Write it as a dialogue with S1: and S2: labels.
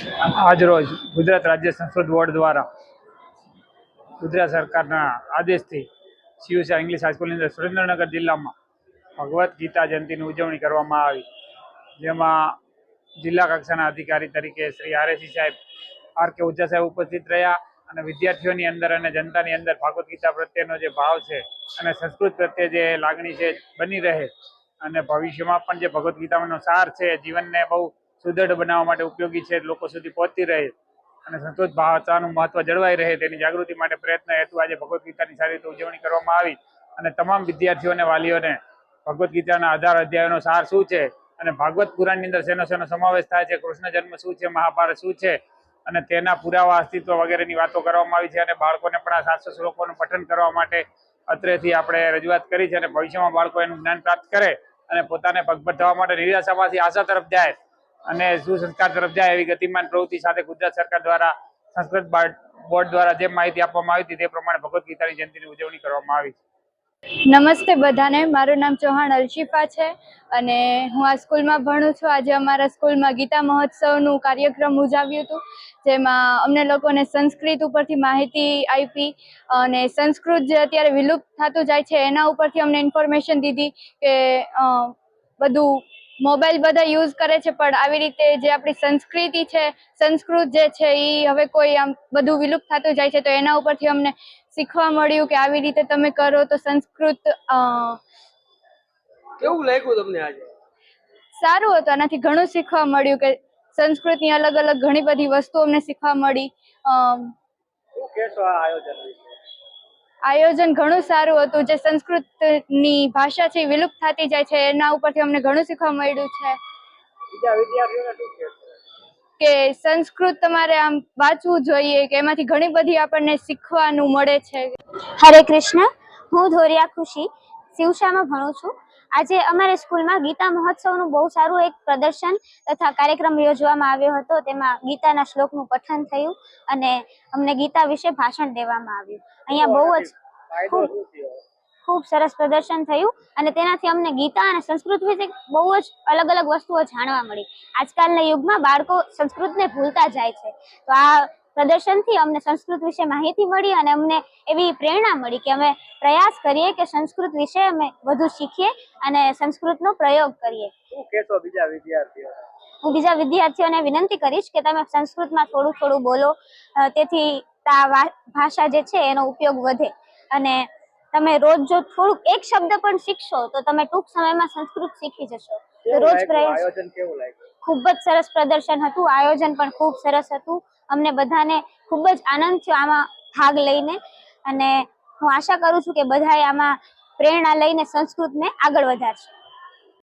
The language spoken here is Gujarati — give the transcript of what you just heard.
S1: આજરોજ ગુજરાત રાજ્ય સંસ્કૃત બોર્ડ દ્વારા ગુજરાત સરકારના આદેશથી શિવસા ઇંગ્લિશ હાઈસ્કૂલની અંદર સુરેન્દ્રનગર જિલ્લામાં ભગવદ્ ગીતા જયંતિની ઉજવણી કરવામાં આવી. જેમાં જિલ્લા કક્ષાના અધિકારી તરીકે શ્રી આરએસી સાહેબ, આર કે ઉજા સાહેબ ઉપસ્થિત રહ્યા અને વિદ્યાર્થીઓની અંદર અને જનતાની અંદર ભાગવત ગીતા પ્રત્યેનો જે ભાવ છે અને સંસ્કૃત પ્રત્યે જે લાગણી છે બની રહે અને ભવિષ્યમાં પણ જે ભગવદ્ ગીતાનો સાર છે, જીવનને બહુ સુદૃઢ બનાવવા માટે ઉપયોગી છે, લોકો સુધી પહોંચતી રહે અને સંતોષ ભાવતાનું મહત્વ જળવાઈ રહે તેની જાગૃતિ માટે પ્રયત્ન હેતુ આજે ભગવદ્ ગીતાની સારી રીતે ઉજવણી કરવામાં આવી અને તમામ વિદ્યાર્થીઓ અને વાલીઓને ભગવદ્ ગીતાના આધાર અધ્યાયનો સાર શું છે અને ભાગવત પુરાણની અંદર શેનો શેનો સમાવેશ થાય છે, કૃષ્ણ જન્મ શું છે, મહાભારત શું છે અને તેના પુરાવા, અસ્તિત્વ વગેરેની વાતો કરવામાં આવી છે અને બાળકોને પણ આ સાતસો શ્લોકોનું પઠન કરવા માટે અત્રેથી આપણે રજૂઆત કરી છે અને ભવિષ્યમાં બાળકો એનું જ્ઞાન પ્રાપ્ત કરે અને પોતાને પગભર થવા માટે નિરાશામાંથી આશા તરફ જાય અને સુસંસ્કાર તરફ જાય એવી ગતિમાન પ્રવૃત્તિ સાથે ગુજરાત સરકાર દ્વારા સંસ્કૃત બાર- બોર્ડ દ્વારા જે માહિતી આપવામાં આવી હતી તે પ્રમાણે ભગવદ્ ગીતાની જયંતિની ઉજવણી કરવામાં આવી છે.
S2: નમસ્તે બધાને, મારું નામ ચૌહાણ અલશિફા છે અને હું આ સ્કૂલમાં ભણું છું. આજે અમારા સ્કૂલમાં ગીતા મહોત્સવનું કાર્યક્રમ ઉજાવ્યું હતું, જેમાં અમને લોકોને સંસ્કૃત ઉપરથી માહિતી આપી અને સંસ્કૃત જે અત્યારે વિલુપ્ત થતું જાય છે, એના ઉપરથી અમને ઇન્ફોર્મેશન દીધી કે બધું મોબાઈલ બધા યુઝ કરે છે પણ આવી રીતે જે આપણી સંસ્કૃતિ છે સંસ્કૃત જે છે એ હવે કોઈ આમ બધું વિલુપ્ત થતું જાય છે તો એના ઉપરથી અમને શીખવા મળ્યું કે આવી રીતે તમે કરો તો સંસ્કૃત
S3: કેવું લાગ્યું તમને આજે?
S2: સારું હતું. આનાથી ઘણું શીખવા મળ્યું કે સંસ્કૃતની અલગ અલગ ઘણી બધી વસ્તુઓ અમને શીખવા મળી.
S3: શું કહેશો આ આયોજન
S2: આયોજન ઘણું સારું હતું જે સંસ્કૃતની ભાષા છે વિલુપ્ત થતી જાય છે એના ઉપરથી અમને ઘણું શીખવા મળ્યું છે? કે સંસ્કૃત તમારે આમ વાંચવું જોઈએ કે એમાંથી ઘણી બધી આપણને શીખવાનું મળે છે.
S4: હરે કૃષ્ણ હું ધોરિયા ખુશી શિવશામાં ભણું છું. આજે અમારી સ્કૂલમાં ગીતા મહોત્સવનું બહુ સારું એક પ્રદર્શન તથા કાર્યક્રમ યોજવામાં આવ્યો હતો. તેમાં ગીતાના શ્લોકનું પઠન થયું અને અમને ગીતા વિશે ભાષણ દેવામાં આવ્યું. અહીંયા બહુ જ ખૂબ સરસ પ્રદર્શન થયું અને તેનાથી અમને ગીતા અને સંસ્કૃત વિશે બહુ જ અલગ અલગ વસ્તુઓ જાણવા મળી. આજકાલના યુગમાં બાળકો સંસ્કૃતને ભૂલતા જાય છે. તો આ પ્રદર્શનથી અમને સંસ્કૃત વિશે માહિતી મળી અને અમને એવી પ્રેરણા મળી કે અમે પ્રયાસ કરીએ કે સંસ્કૃત વિશે અમે વધુ શીખીએ અને સંસ્કૃતનો પ્રયોગ કરીએ.
S3: કહેશો બીજા વિદ્યાર્થીઓ
S4: હું બીજા વિદ્યાર્થીઓને વિનંતી કરીશ કે તમે સંસ્કૃતમાં થોડું થોડું બોલો. તેથી તા ભાષા જે છે એનો ઉપયોગ વધે. અને તમે રોજ જો થોડુંક એક શબ્દ પણ શીખશો તો તમે ટૂંક સમયમાં સંસ્કૃત શીખી જશો. રોજ પ્રયાસ ખૂબ જ સરસ પ્રદર્શન હતું. આયોજન પણ ખૂબ સરસ હતું. અમને બધાને ખૂબ જ આનંદ થયો આમાં ભાગ લઈને. અને હું આશા કરું છું કે બધાએ આમાં પ્રેરણા લઈને સંસ્કૃતને આગળ વધારશે.